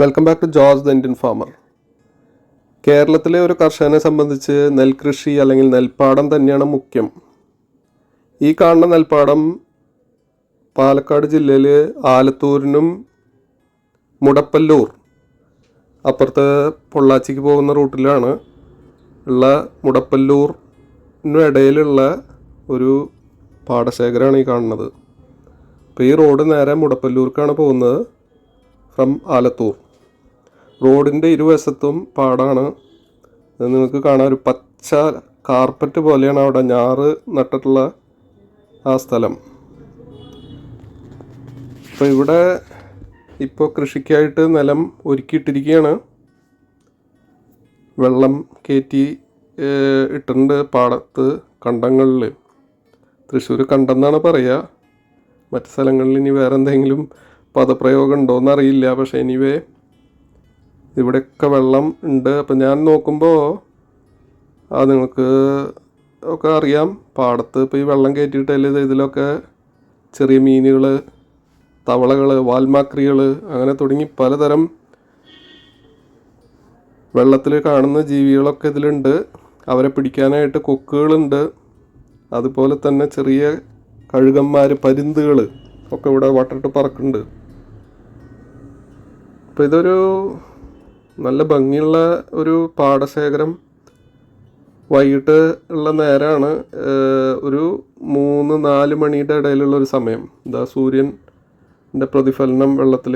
Welcome back to George the Indian farmer കേരളത്തിലെ ഒരു കർഷകനെ സംബന്ധിച്ച് നെൽകൃഷി അല്ലെങ്കിൽ നെൽപ്പാടം തന്നെയാണ് മുഖ്യം. ഈ കാണുന്ന നെൽപ്പാടം പാലക്കാട് ജില്ലയിൽ ആലത്തൂരിനും മുടപ്പല്ലൂർ അപ്പുറത്ത് പൊള്ളാച്ചിക്ക് പോകുന്ന റൂട്ടിലാണ് ഉള്ള മുടപ്പല്ലൂറിനും ഇടയിലുള്ള ഒരു പാടശേഖരമാണ് ഈ കാണുന്നത്. അപ്പോൾ ഈ റോഡ് നേരെ മുടപ്പല്ലൂർക്കാണ് പോകുന്നത് ഫ്രം ആലത്തൂർ. റോഡിന്റെ ഇരുവശത്തും പാടാണ്. നിങ്ങൾക്ക് കാണാം ഒരു പച്ച കാർപ്പറ്റ് പോലെയാണ് അവിടെ ഞാറ് നട്ടിട്ടുള്ള ആ സ്ഥലം. അപ്പോൾ ഇവിടെ ഇപ്പോൾ കൃഷിക്കായിട്ട് നിലം ഒരുക്കിയിട്ടിരിക്കുകയാണ്. വെള്ളം കയറ്റി ഇട്ടുണ്ട് പാടത്ത് കണ്ടങ്ങളിൽ തൃശ്ശൂർ കണ്ടെന്നാണ് പറയുക മറ്റ് സ്ഥലങ്ങളിൽ ഇനി വേറെ എന്തെങ്കിലും പദപ്രയോഗം ഉണ്ടോയെന്നറിയില്ല പക്ഷേ എനിവേ ഇവിടെയൊക്കെ വെള്ളം ഉണ്ട്. അപ്പം ഞാൻ നോക്കുമ്പോൾ ആ നിങ്ങൾക്ക് ഒക്കെ അറിയാം. പാടത്ത് ഇപ്പോൾ ഈ വെള്ളം കയറ്റിയിട്ടല്ലേ ഇതിലൊക്കെ ചെറിയ മീനുകൾ തവളകൾ വാൽമാക്രികൾ അങ്ങനെ തുടങ്ങി പലതരം വെള്ളത്തിൽ കാണുന്ന ജീവികളൊക്കെ ഇതിലുണ്ട്. അവരെ പിടിക്കാനായിട്ട് കൊക്കുകളുണ്ട്. അതുപോലെ തന്നെ ചെറിയ കഴുകന്മാർ പരുന്തുകൾ ഒക്കെ ഇവിടെ വട്ടിട്ട് പറക്കുന്നുണ്ട് അപ്പോൾ ഇതൊരു നല്ല ഭംഗിയുള്ള ഒരു പാടശേഖരം വൈകിട്ട് ഉള്ള നേരമാണ് ഒരു മൂന്ന് നാല് മണിയുടെ ഇടയിലുള്ള ഒരു സമയം. ഇതാ സൂര്യന്റെ പ്രതിഫലനം വെള്ളത്തിൽ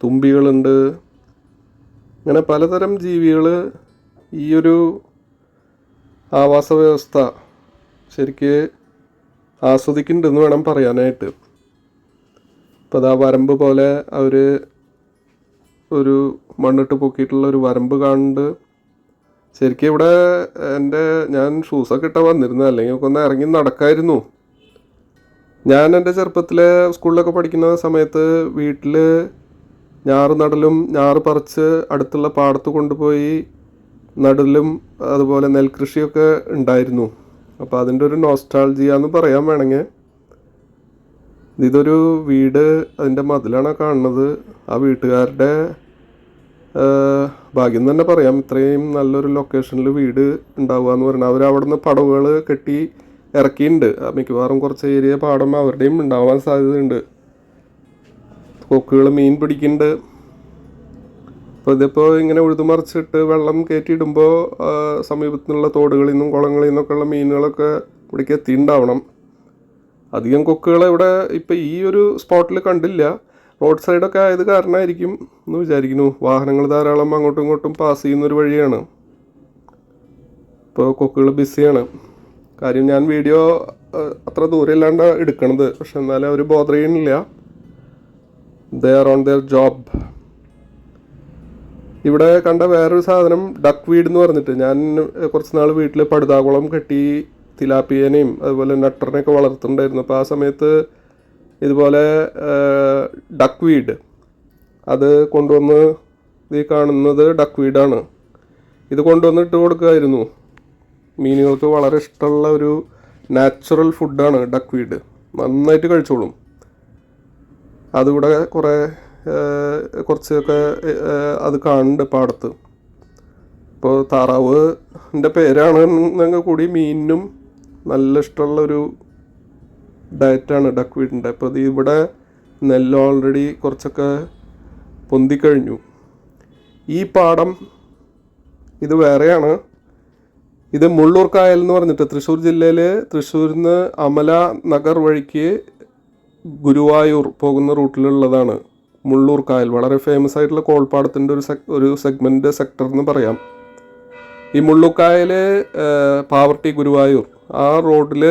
തുമ്പികളുണ്ട്. അങ്ങനെ പലതരം ജീവികൾ ഈ ഒരു ആവാസ വ്യവസ്ഥ ശരിക്ക് ആസ്വദിക്കുന്നുണ്ടെന്ന് വേണം പറയാനായിട്ട്. ഇപ്പോൾ അതാ വരമ്പ് പോലെ അവർ ഒരു മണ്ണിട്ട് പൊക്കിയിട്ടുള്ള ഒരു വരമ്പ് കാണുന്നുണ്ട് ശരിക്കും ഇവിടെ എന്റെ ഞാൻ ഷൂസൊക്കെ ഇട്ടാൽ വന്നിരുന്നു അല്ലെങ്കിൽ ഒക്കെ ഒന്ന് ഇറങ്ങി നടക്കായിരുന്നു. ഞാൻ എന്റെ ചെറുപ്പത്തിൽ സ്കൂളിലൊക്കെ പഠിക്കുന്ന സമയത്ത് വീട്ടിൽ ഞാറ് നടലും ഞാറ് പറിച്ച് അടുത്തുള്ള പാടത്ത് കൊണ്ടുപോയി നടലും അതുപോലെ നെൽകൃഷിയൊക്കെ ഉണ്ടായിരുന്നു. അപ്പോൾ അതിന്റെ ഒരു നോസ്റ്റാൾജിയ എന്ന് പറയാൻ വേണമെങ്കിൽ ഇതൊരു വീട് അതിന്റെ മതിലാണ് കാണുന്നത്. ആ വീട്ടുകാരുടെ ഭാഗ്യം തന്നെ പറയാം. ഇത്രയും നല്ലൊരു ലൊക്കേഷനിൽ വീട് ഉണ്ടാവുക എന്ന് പറയുന്നത് അവർ അവിടെ നിന്ന് പടവുകൾ കെട്ടി ഇറക്കിയിട്ടുണ്ട്. മിക്കവാറും കുറച്ച് ഏരിയ പാടം അവരുടെയും ഉണ്ടാവാൻ സാധ്യതയുണ്ട്. കൊക്കുകൾ മീൻ പിടിക്കുന്നുണ്ട്. അപ്പോൾ ഇതിപ്പോൾ ഇങ്ങനെ ഉഴുതുമറിച്ചിട്ട് വെള്ളം കയറ്റിയിടുമ്പോൾ സമീപത്തുനിന്നുള്ള തോടുകളിൽ നിന്നും കുളങ്ങളിൽ നിന്നൊക്കെയുള്ള മീനുകളൊക്കെ ഇവിടേക്ക് എത്തിയിട്ടുണ്ടാവണം. അധികം കൊക്കുകളെ ഇവിടെ ഇപ്പം ഈ ഒരു സ്പോട്ടിൽ കണ്ടില്ല. റോഡ് സൈഡൊക്കെ ആയത് കാരണമായിരിക്കും എന്ന് വിചാരിക്കുന്നു. വാഹനങ്ങൾ ധാരാളം അങ്ങോട്ടും ഇങ്ങോട്ടും പാസ് ചെയ്യുന്ന ഒരു വഴിയാണ്. ഇപ്പോൾ കൊക്കുകൾ ബിസിയാണ്. കാര്യം ഞാൻ വീഡിയോ അത്ര ദൂരം ഇല്ലാണ്ട് എടുക്കണത്. പക്ഷെ എന്നാലും അവർ ബോധർ ചെയ്യണില്ല they are on their job ഇവിടെ കണ്ട വേറൊരു സാധനം ഡക്ക് വീഡ് എന്ന് പറഞ്ഞിട്ട്. ഞാൻ കുറച്ച് നാൾ വീട്ടിൽ പടുതാകുളം കെട്ടി തിലാപ്പിയനെയും അതുപോലെ നട്ടറിനെയൊക്കെ വളർത്തുന്നുണ്ടായിരുന്നു. അപ്പോൾ ആ സമയത്ത് ഇതുപോലെ ഡക്ക് വീഡ് അത് കൊണ്ടുവന്ന് ഈ കാണുന്നത് ഡക്ക് വീഡാണ് ഇത് കൊണ്ടുവന്ന് ഇട്ട് കൊടുക്കുമായിരുന്നു മീനുകൾക്ക് വളരെ ഇഷ്ടമുള്ള ഒരു നാച്ചുറൽ ഫുഡാണ് ഡക്ക് വീഡ് നന്നായിട്ട് കഴിച്ചോളും. അതുകൂടെ കുറേ കുറച്ചൊക്കെ അത് കാണുന്നുണ്ട് പാടത്ത് ഇപ്പോൾ താറാവിന്റെ പേരാണ് കൂടി മീനിനും നല്ല ഇഷ്ടമുള്ളൊരു ഡയറ്റാണ് ഡക്ക് വീടിന്റെ അപ്പോൾ ഇത് ഇവിടെ നെല്ല് ഓൾറെഡി കുറച്ചൊക്കെ പൊന്തിക്കഴിഞ്ഞു. ഈ പാടം ഇത് വേറെയാണ്. ഇത് മുള്ളൂർ കായൽ എന്ന് പറഞ്ഞിട്ട് തൃശ്ശൂർ ജില്ലയിൽ തൃശ്ശൂരിൽ നിന്ന് അമല നഗർ വഴിക്ക് ഗുരുവായൂർ പോകുന്ന റൂട്ടിലുള്ളതാണ് മുള്ളൂർ കായൽ വളരെ ഫേമസ് ആയിട്ടുള്ള കോൾപ്പാടത്തിന്റെ ഒരു സെക് ഒരു സെഗ്മെന്റ് സെക്ടർ എന്ന് പറയാം. ഈ മുള്ളൂക്കായൽ പാവർട്ടി ഗുരുവായൂർ. ആ റോഡിൽ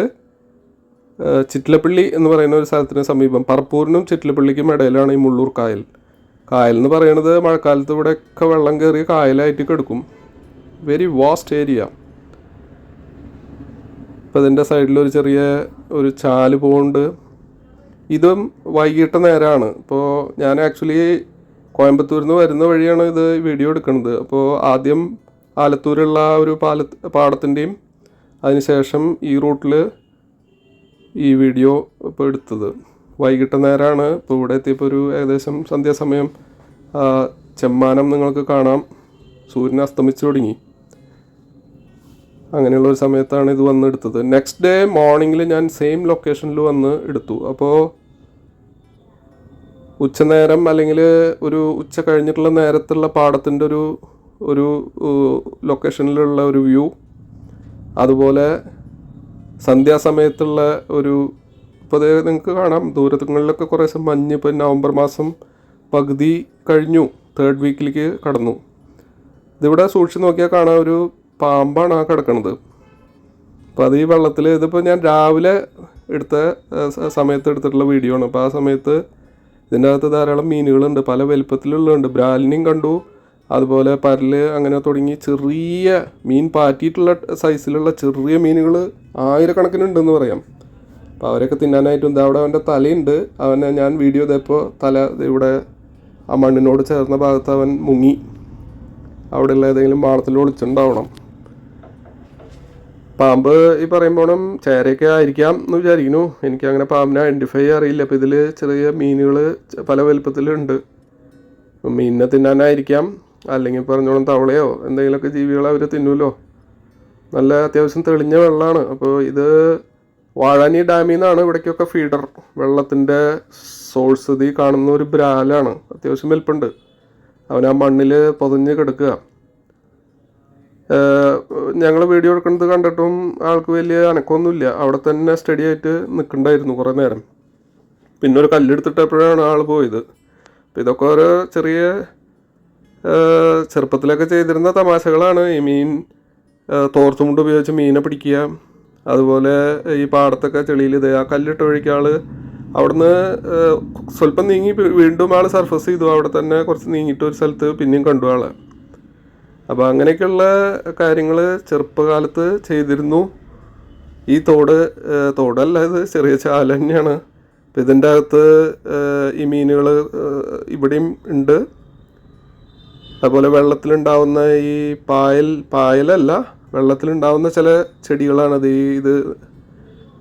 ചിറ്റിലപ്പള്ളി എന്ന് പറയുന്ന ഒരു സ്ഥലത്തിന് സമീപം പറപ്പൂരിനും ചിറ്റിലപ്പള്ളിക്കും ഇടയിലാണ് ഈ മുള്ളൂർ കായൽ. കായൽ എന്ന് പറയുന്നത് മഴക്കാലത്ത് ഇവിടെയൊക്കെ വെള്ളം കയറിയ കായലായിട്ട് കിടക്കും. വെരി വാസ്റ്റ് ഏരിയ ഇപ്പം ഇതിന്റെ സൈഡിൽ ഒരു ചെറിയ ഒരു ചാൽ പോകുന്നുണ്ട് ഇതും വൈകിട്ട് നേരമാണ് ഇപ്പോൾ ഞാൻ ആക്ച്വലി കോയമ്പത്തൂരിൽ നിന്ന് വരുന്ന വഴിയാണ് ഇത് വീഡിയോ എടുക്കുന്നത് അപ്പോൾ ആദ്യം ആലത്തൂരുള്ള ഒരു പാല പാടത്തിന്റെയും അതിനുശേഷം ഈ റൂട്ടിൽ ഈ വീഡിയോ ഇപ്പോൾ എടുത്തത്. വൈകിട്ട് നേരമാണ് ഇപ്പോൾ ഇവിടെ എത്തിയപ്പോൾ ഒരു ഏകദേശം സന്ധ്യാസമയം. ചെമ്മാനം നിങ്ങൾക്ക് കാണാം. സൂര്യൻ അസ്തമിച്ചു തുടങ്ങി. അങ്ങനെയുള്ള ഒരു സമയത്താണ് ഇത് വന്ന് എടുത്തത്. നെക്സ്റ്റ് ഡേ മോർണിംഗിൽ ഞാൻ സെയിം ലൊക്കേഷനിൽ വന്ന് എടുത്തു. അപ്പോൾ ഉച്ചനേരം അല്ലെങ്കിൽ ഒരു ഉച്ച കഴിഞ്ഞിട്ടുള്ള നേരത്തുള്ള പാടത്തിന്റെ ഒരു ഒരു ലൊക്കേഷനിലുള്ള ഒരു വ്യൂ അതുപോലെ സന്ധ്യാസമയത്തുള്ള ഒരു ഇപ്പോൾ നിങ്ങൾക്ക് കാണാം. ദൂരങ്ങളിലൊക്കെ കുറേ മഞ്ഞ് ഇപ്പോൾ നവംബർ മാസം പകുതി കഴിഞ്ഞു. തേർഡ് വീക്കിലേക്ക് കടന്നു. ഇതിവിടെ സൂക്ഷിച്ച് നോക്കിയാൽ കാണാം ഒരു പാമ്പാണ് ആ കിടക്കണത്. അപ്പോൾ അത് ഈ വെള്ളത്തിൽ ഇതിപ്പോൾ ഞാൻ രാവിലെ എടുത്ത സമയത്ത് എടുത്തിട്ടുള്ള വീഡിയോ ആണ്. അപ്പോൾ ആ സമയത്ത് ഇതിന്റെ അകത്ത് ധാരാളം മീനുകളുണ്ട്. പല വലിപ്പത്തിലുള്ളതുണ്ട്. ബ്രാലിനെയും കണ്ടു. അതുപോലെ പരൽ അങ്ങനെ തുടങ്ങി ചെറിയ മീൻ പാറ്റിയിട്ടുള്ള സൈസിലുള്ള ചെറിയ മീനുകൾ ആയിരക്കണക്കിനുണ്ടെന്ന് പറയാം. അപ്പോൾ അവരൊക്കെ തിന്നാനായിട്ടും ഇതാ അവിടെ അവന്റെ തലയുണ്ട്. അവനെ ഞാൻ വീഡിയോ ഇതപ്പോൾ തല ഇവിടെ ആ മണ്ണിനോട് ചേർന്ന ഭാഗത്ത് അവൻ മുങ്ങി. അവിടെയുള്ള ഏതെങ്കിലും മാളത്തിൽ ഒളിച്ചുണ്ടാവണം. പാമ്പ് ഈ പറയുമ്പോഴും ചേരയൊക്കെ ആയിരിക്കാം എന്ന് വിചാരിക്കുന്നു. എനിക്ക് അങ്ങനെ പാമ്പിനെ ഐഡന്റിഫൈ അറിയില്ല അപ്പോൾ ഇതിൽ ചെറിയ മീനുകൾ പല വലുപ്പത്തിലുണ്ട്. മീനിനെ തിന്നാനായിരിക്കാം. അല്ലെങ്കിൽ പറഞ്ഞോളം തവളയോ എന്തെങ്കിലുമൊക്കെ ജീവികളെ അവർ തിന്നുമല്ലോ നല്ല അത്യാവശ്യം തെളിഞ്ഞ വെള്ളമാണ് അപ്പോൾ ഇത് വാഴാനി ഡാമിൽ നിന്നാണ് ഇവിടേക്കൊക്കെ ഫീഡർ. വെള്ളത്തിന്റെ സോഴ്സ് ഇത് കാണുന്ന ഒരു ബ്രാലാണ്. അത്യാവശ്യം വലിപ്പുണ്ട്. അവൻ ആ മണ്ണിൽ പൊതിഞ്ഞ് കിടക്കുക. ഞങ്ങൾ വീഡിയോ എടുക്കുന്നത് കണ്ടിട്ടും ആൾക്ക് വലിയ അനക്കമൊന്നുമില്ല. അവിടെ തന്നെ സ്റ്റഡി ആയിട്ട് നിൽക്കണ്ടായിരുന്നു കുറേ നേരം. പിന്നെ ഒരു കല്ലെടുത്തിട്ടപ്പോഴാണ് ആൾ പോയത്. അപ്പോൾ ഇതൊക്കെ ഓരോ ചെറിയ ചെറുപ്പത്തിലൊക്കെ ചെയ്തിരുന്ന തമാശകളാണ്. ഈ മീൻ തോർത്തുമുണ്ട് ഉപയോഗിച്ച് മീനെ പിടിക്കുക. അതുപോലെ ഈ പാടത്തൊക്കെ ചെളിയിൽ ഇത് ആ കല്ലിട്ട് ഒഴിക്കുക ആൾ അവിടുന്ന് സ്വല്പം നീങ്ങി വീണ്ടും ആൾ സർഫസ് ചെയ്തു. അവിടെ തന്നെ കുറച്ച് നീങ്ങിയിട്ട് ഒരു സ്ഥലത്ത് പിന്നെയും കണ്ടു ആൾ അപ്പോൾ അങ്ങനെയൊക്കെയുള്ള കാര്യങ്ങൾ ചെറുപ്പകാലത്ത് ചെയ്തിരുന്നു. ഈ തോട് തോടല്ല ഇത് ചെറിയ ചാല തന്നെയാണ്. അപ്പം ഇതിന്റെ അകത്ത് ഈ മീനുകൾ ഇവിടെയും ഉണ്ട്. അതുപോലെ വെള്ളത്തിലുണ്ടാവുന്ന ഈ പായൽ പായലല്ല വെള്ളത്തിലുണ്ടാവുന്ന ചില ചെടികളാണത്. ഈ ഇത്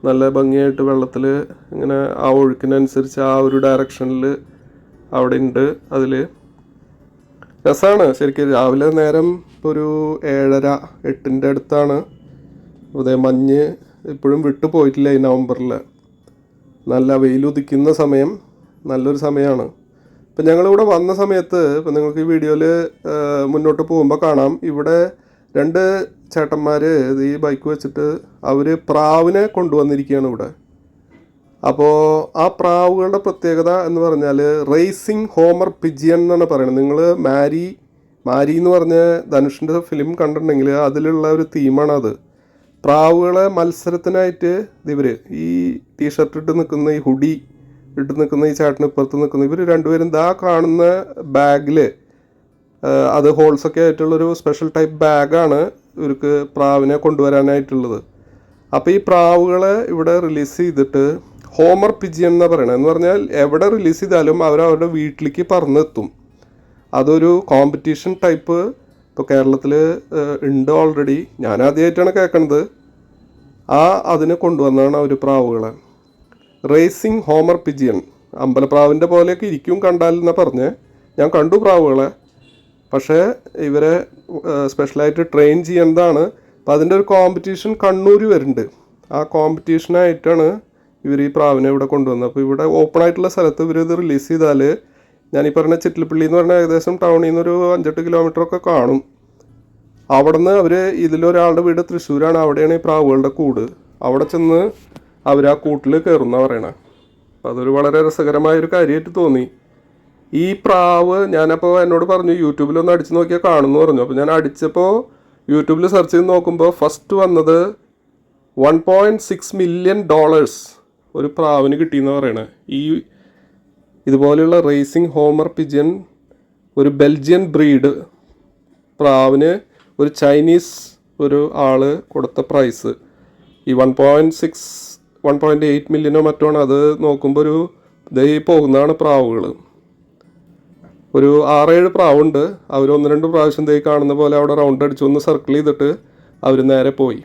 നല്ല ഭംഗിയായിട്ട് വെള്ളത്തിൽ ഇങ്ങനെ ആ ഒഴുക്കിനനുസരിച്ച് ആ ഒരു ഡയറക്ഷനിൽ അവിടെ ഉണ്ട് അതിൽ രസമാണ് ശരിക്കും രാവിലെ നേരം ഒരു ഏഴര എട്ടിന്റെ അടുത്താണ്. അതേ മഞ്ഞ് ഇപ്പോഴും വിട്ടു പോയിട്ടില്ല ഈ നവംബറിൽ നല്ല വെയിലുദിക്കുന്ന സമയം നല്ലൊരു സമയമാണ് ഇപ്പം ഞങ്ങളിവിടെ വന്ന സമയത്ത് ഇപ്പം നിങ്ങൾക്ക് ഈ വീഡിയോയിൽ മുന്നോട്ട് പോകുമ്പോൾ കാണാം. ഇവിടെ രണ്ട് ചേട്ടന്മാർ ഈ ബൈക്ക് വെച്ചിട്ട് അവർ പ്രാവിനെ കൊണ്ടുവന്നിരിക്കുകയാണ് ഇവിടെ. അപ്പോൾ ആ പ്രാവുകളുടെ പ്രത്യേകത എന്ന് പറഞ്ഞാൽ റേസിംഗ് ഹോമർ പിജിയൻ എന്നാണ് പറയുന്നത്. നിങ്ങൾ മാരി മാരി എന്ന് പറഞ്ഞ ധനുഷിന്റെ ഫിലിം കണ്ടിട്ടുണ്ടെങ്കിൽ അതിലുള്ള ഒരു തീമാണ് അത്. പ്രാവുകളെ മത്സരത്തിനായിട്ട് ഇവർ ഈ ടീഷർട്ട് ഇട്ട് നിൽക്കുന്ന ഈ ഹുഡി ഇട്ട് നിൽക്കുന്ന ഈ ചേട്ടന് ഇപ്പുറത്ത് നിൽക്കുന്ന ഇവർ രണ്ടുപേരും ദാ കാണുന്ന ബാഗിൽ അത് ഹോൾസൊക്കെ ആയിട്ടുള്ളൊരു സ്പെഷ്യൽ ടൈപ്പ് ബാഗാണ് ഇവർക്ക് പ്രാവിനെ കൊണ്ടുവരാനായിട്ടുള്ളത്. അപ്പോൾ ഈ പ്രാവുകളെ ഇവിടെ റിലീസ് ചെയ്തിട്ട് ഹോമർ പിജിയൻ എന്ന് പറയണത് എന്ന് പറഞ്ഞാൽ എവിടെ റിലീസ് ചെയ്താലും അവർ അവരുടെ വീട്ടിലേക്ക് പറന്നെത്തും. അതൊരു കോമ്പറ്റീഷൻ ടൈപ്പ് ഇപ്പോൾ കേരളത്തിൽ ഉണ്ട് ഓൾറെഡി ഞാൻ ആദ്യമായിട്ടാണ് കേൾക്കണത് ആ അതിനെ കൊണ്ടുവന്നതാണ് അവർ പ്രാവുകളെ. Racing homer pigeon. അമ്പലപ്രാവിന്റെ പോലെയൊക്കെ ഇരിക്കും കണ്ടാലെന്നാ പറഞ്ഞ്. ഞാൻ കണ്ടു പ്രാവുകളെ. പക്ഷേ ഇവരെ സ്പെഷ്യലായിട്ട് ട്രെയിൻ ചെയ്യേണ്ടതാണ്. അപ്പം അതിന്റെ ഒരു കോമ്പറ്റീഷൻ കണ്ണൂർ വരുന്നുണ്ട്. ആ കോമ്പറ്റീഷനായിട്ടാണ് ഇവർ ഈ പ്രാവിനെ ഇവിടെ കൊണ്ടുവന്നത്. അപ്പോൾ ഇവിടെ ഓപ്പൺ ആയിട്ടുള്ള സ്ഥലത്ത് ഇവർ ഇത് റിലീസ് ചെയ്താൽ ഞാൻ ഈ പറഞ്ഞ ചിറ്റിലപ്പള്ളി എന്ന് പറഞ്ഞാൽ ഏകദേശം ടൗണിൽ നിന്നൊരു അഞ്ചെട്ട് കിലോമീറ്റർ ഒക്കെ കാണും. അവിടുന്ന് അവർ ഇതിലൊരാളുടെ വീട് തൃശ്ശൂരാണ്. അവിടെയാണ് ഈ പ്രാവുകളുടെ കൂട്. അവിടെ ചെന്ന് അവർ ആ കൂട്ടിൽ കയറുന്ന പറയണേ. അപ്പം അതൊരു വളരെ രസകരമായൊരു കാര്യമായിട്ട് തോന്നി. ഈ പ്രാവ് ഞാനപ്പോൾ എന്നോട് പറഞ്ഞു യൂട്യൂബിലൊന്ന് അടിച്ച് നോക്കിയാൽ കാണുമെന്ന് പറഞ്ഞു. അപ്പോൾ ഞാൻ അടിച്ചപ്പോൾ യൂട്യൂബിൽ സെർച്ച് ചെയ്ത് നോക്കുമ്പോൾ ഫസ്റ്റ് വന്നത് one point six million dollars ഒരു പ്രാവിന് കിട്ടിയെന്ന് പറയണേ. ഈ ഇതുപോലെയുള്ള റേസിംഗ് ഹോമർ പിജൻ ഒരു ബെൽജിയൻ ബ്രീഡ് പ്രാവിന് ഒരു ചൈനീസ് ഒരു ആൾ കൊടുത്ത പ്രൈസ്. ഈ one point six one point eight മില്യനോ മറ്റോ ആണ്. അത് നോക്കുമ്പോൾ ഒരു ദൈ പോകുന്നതാണ് പ്രാവുകൾ ഒരു ആറേഴ് പ്രാവുണ്ട്. അവർ ഒന്ന് രണ്ട് പ്രാവശ്യം ദൈ കാണുന്ന പോലെ അവിടെ റൗണ്ട് അടിച്ച് ഒന്ന് സർക്കിൾ ചെയ്തിട്ട് അവർ നേരെ പോയി.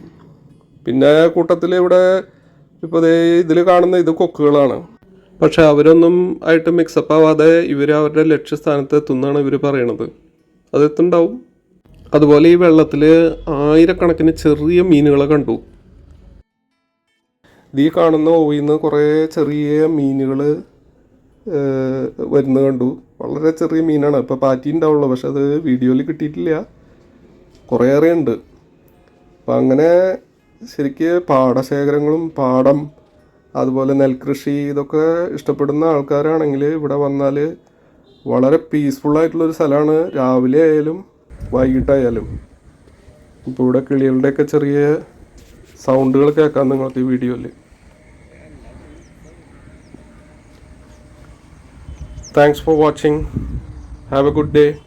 പിന്നെ കൂട്ടത്തിൽ ഇവിടെ ഇപ്പോൾ ദേ ഇതിൽ കാണുന്ന ഇത് കൊക്കുകളാണ്. പക്ഷെ അവരൊന്നും ആയിട്ട് മിക്സപ്പ് ആവാതെ ഇവർ അവരുടെ ലക്ഷ്യസ്ഥാനത്ത് എത്തുന്നതാണ് ഇവർ പറയണത്. അതെത്തുണ്ടാവും അതുപോലെ ഈ വെള്ളത്തിൽ ആയിരക്കണക്കിന് ചെറിയ മീനുകളെ കണ്ടു. ഈ കാണുന്ന ഓയിൽ നിന്ന് കുറേ ചെറിയ മീനുകൾ വരുന്നത് കണ്ടു. വളരെ ചെറിയ മീനാണ്. ഇപ്പോൾ പാറ്റി ഉണ്ടാവുള്ളൂ. പക്ഷെ അത് വീഡിയോയിൽ കിട്ടിയിട്ടില്ല. കുറേയേറെ ഉണ്ട്. അപ്പം അങ്ങനെ ശരിക്ക് പാടശേഖരങ്ങളും പാടം അതുപോലെ നെൽകൃഷി ഇതൊക്കെ ഇഷ്ടപ്പെടുന്ന ആൾക്കാരാണെങ്കിൽ ഇവിടെ വന്നാൽ വളരെ പീസ്ഫുൾ ആയിട്ടുള്ളൊരു സ്ഥലമാണ് രാവിലെ ആയാലും വൈകിട്ടായാലും. ഇപ്പോൾ ഇവിടെ കിളികളുടെയൊക്കെ ചെറിയ സൗണ്ടുകൾ കേൾക്കാം നിങ്ങൾക്ക് ഈ വീഡിയോയിൽ Thanks for watching. Have a good day.